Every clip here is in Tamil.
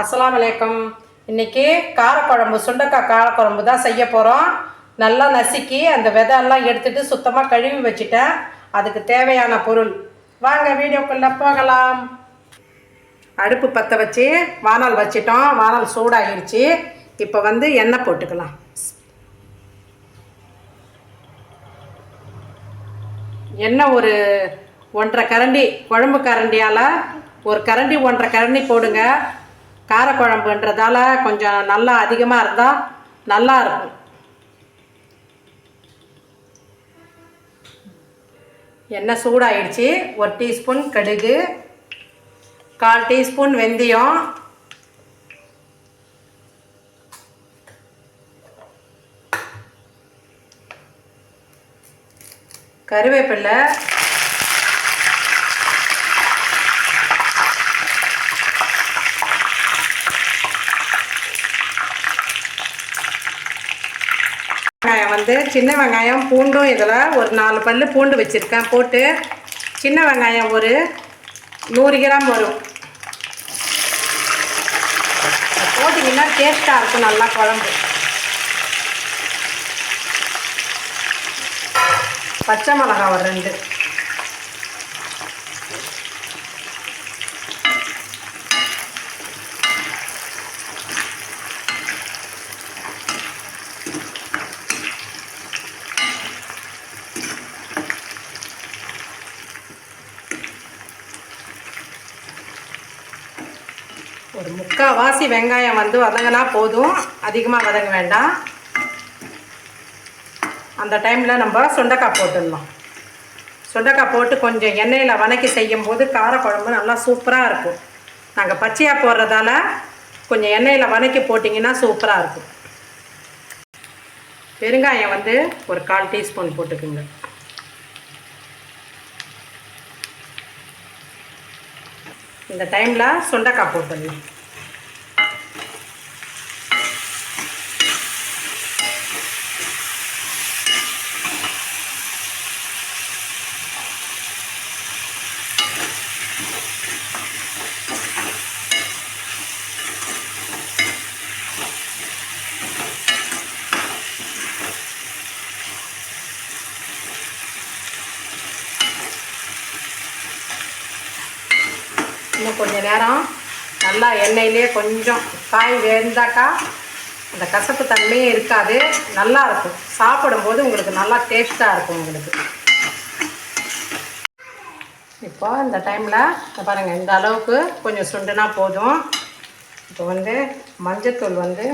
அஸ்லாம் வலைக்கம் இன்னைக்கு காரக்குழம்பு சுண்டக்காய் காரக்குழம்பு தான் செய்ய போகிறோம் நல்லா நசுக்கி அந்த விதையெல்லாம் எடுத்துகிட்டு சுத்தமாக கழுவி வச்சுட்டேன். அதுக்கு தேவையான பொருள். வாங்க வீடியோக்குள்ளே போகலாம். அடுப்பு பற்ற வச்சு வானல் வச்சிட்டோம். வானல் சூடாகிருச்சு. இப்போ வந்து எண்ணெய் போட்டுக்கலாம். எண்ணெய் ஒரு ஒன்றரை கரண்டி குழம்பு கரண்டியால் ஒரு கரண்டி ஒன்றரை கரண்டி போடுங்க. காரக்குழம்புன்றதால கொஞ்சம் நல்லா அதிகமாக இருந்தால் நல்லா இருக்கும். எண்ணெய் சூடாயிடுச்சு. ஒரு டீஸ்பூன் கடுகு கால் டீஸ்பூன் வெந்தயம். கருவேப்பிலை வெங்காயம் வந்து சின்ன வெங்காயம் பூண்டும் இதில் ஒரு நாலு பல் பூண்டு வச்சுருக்கேன். போட்டு சின்ன வெங்காயம் ஒரு நூறு கிராம் வரும். போட்டிங்கன்னா டேஸ்ட்டாக இருக்கும் நல்லா குழம்பு. பச்சை மிளகா ஒரு ரெண்டு. ஒரு முக்கால்வாசி வெங்காயம் வந்து வதங்கினா போதும். அதிகமாக வதங்க வேண்டாம். அந்த டைமில் நம்ம சுண்டக்காய் போட்டுடலாம். சுண்டக்காய் போட்டு கொஞ்சம் எண்ணெயில் வதக்கி செய்யும்போது காரக்குழம்பு நல்லா சூப்பராக இருக்கும். நாங்கள் பச்சையாக போடுறதால கொஞ்சம் எண்ணெயில் வதக்கி போட்டிங்கன்னா சூப்பராக இருக்கும். பெருங்காயம் வந்து ஒரு கால் டீஸ்பூன் போட்டுக்குங்க. இந்த டைமில் சுண்டைக்காய் போட்டுடணும் இன்னும் கொஞ்சம் நேரம். நல்லா எண்ணெயிலே கொஞ்சம் காய் வேந்தாக்கா அந்த கசப்பு தன்மையே இருக்காது. நல்லா இருக்கும். சாப்பிடும்போது உங்களுக்கு நல்லா டேஸ்ட்டாக இருக்கும் உங்களுக்கு. இப்போ இந்த டைமில் பாருங்கள் இந்த அளவுக்கு கொஞ்சம் சுண்டுனா போதும். இப்போ வந்து மஞ்சத்தூள் வந்து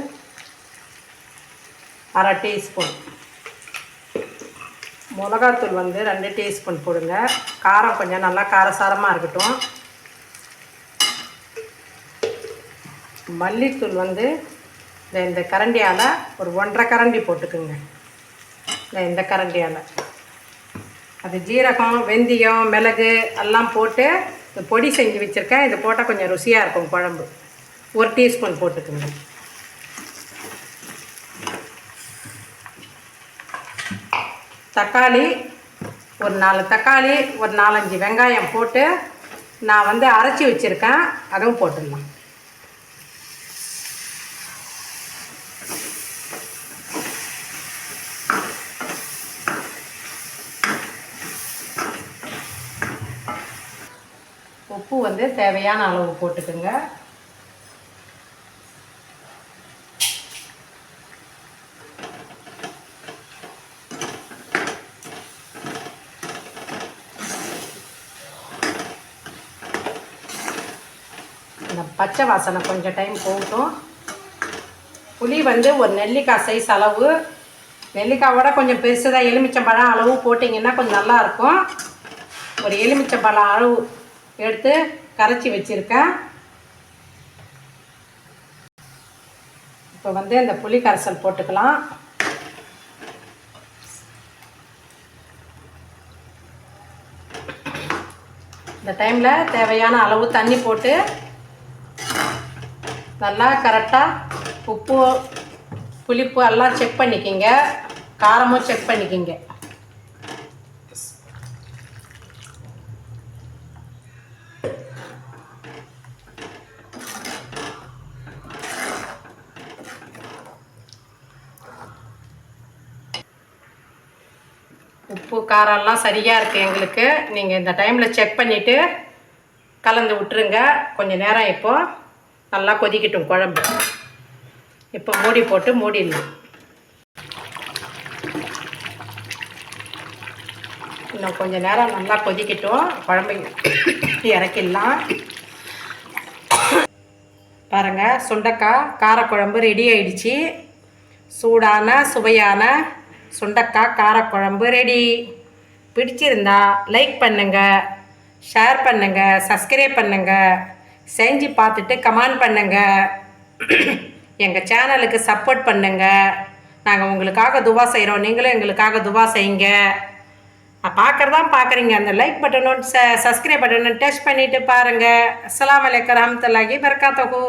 அரை டீஸ்பூன் மிளகாத்தூள் வந்து ரெண்டு டீஸ்பூன் போடுங்க. காரம் கொஞ்சம் நல்லா காரசாரமாக இருக்கட்டும். மல்லித்தூள் வந்து இந்த இந்த கரண்டியால் ஒரு ஒன்றரை கரண்டி போட்டுக்குங்க. இந்த இந்த கரண்டியால். அது ஜீரகம் வெந்தயம் மிளகு எல்லாம் போட்டு இந்த பொடி செஞ்சு வச்சுருக்கேன். இது போட்டால் கொஞ்சம் ருசியாக இருக்கும் குழம்பு. ஒரு டீஸ்பூன் போட்டுக்குங்க. தக்காளி ஒரு நாலு தக்காளி ஒரு நாலஞ்சு வெங்காயம் போட்டு நான் வந்து அரைச்சி வச்சுருக்கேன். அதுவும் போட்டுடலாம். உப்பு வந்து தேவையான அளவு போட்டுக்குங்க. இந்த பச்சை வாசனை கொஞ்சம் டைம் போகட்டும். புளி வந்து ஒரு நெல்லிக்காய் சைஸ் அளவு. நெல்லிக்காயோட கொஞ்சம் பெருசு தான் எலுமிச்சம்பழம் அளவு போட்டிங்கன்னா கொஞ்சம் நல்லாயிருக்கும் ஒரு எலுமிச்சம்பழம் அளவு எடுத்து கரைச்சி வச்சுருக்கேன். இப்போ வந்து இந்த புளி கரைசல் போட்டுக்கலாம். இந்த டைமில் தேவையான அளவு தண்ணி போட்டு நல்லா கரெக்டாக உப்பு புளிப்பு எல்லாம் செக் பண்ணிக்கிங்க. காரமும் செக் பண்ணிக்கிங்க. உப்பு காரம்லாம் சரியாக இருக்குது எங்களுக்கு. நீங்கள் இந்த டைமில் செக் பண்ணிவிட்டு கலந்து விட்டுருங்க. கொஞ்சம் நேரம் இப்போது நல்லா கொதிக்கட்டும் குழம்பு. இப்போ மூடி போட்டு மூடிடலாம். இன்னும் கொஞ்சம் நேரம் நல்லா கொதிக்கட்டும். குழம்பு இறக்கிடலாம். பாருங்கள் சுண்டக்காய் காரக்குழம்பு ரெடி ஆயிடுச்சு. சூடான சுவையான சுண்டக்காய் காரக்குழம்பு ரெடி பிடிச்சிருந்தா லைக் பண்ணுங்கள் ஷேர் பண்ணுங்கள் சப்ஸ்கிரைப் பண்ணுங்கள் செஞ்சு பார்த்துட்டு கமெண்ட் பண்ணுங்கள் எங்கள் சேனலுக்கு சப்போர்ட் பண்ணுங்கள் நாங்கள் உங்களுக்காக துவா செய்கிறோம் நீங்களும் எங்களுக்காக துவா செய்யுங்க. பார்க்குறதான் பார்க்குறீங்க. அந்த லைக் பட்டனும் ச சப்ஸ்கிரைப் பட்டனும் டச் பண்ணிவிட்டு பாருங்கள் அஸ்லாம் அலைக்கும் ரஹமத்துல்லாஹி பர்காத்தகு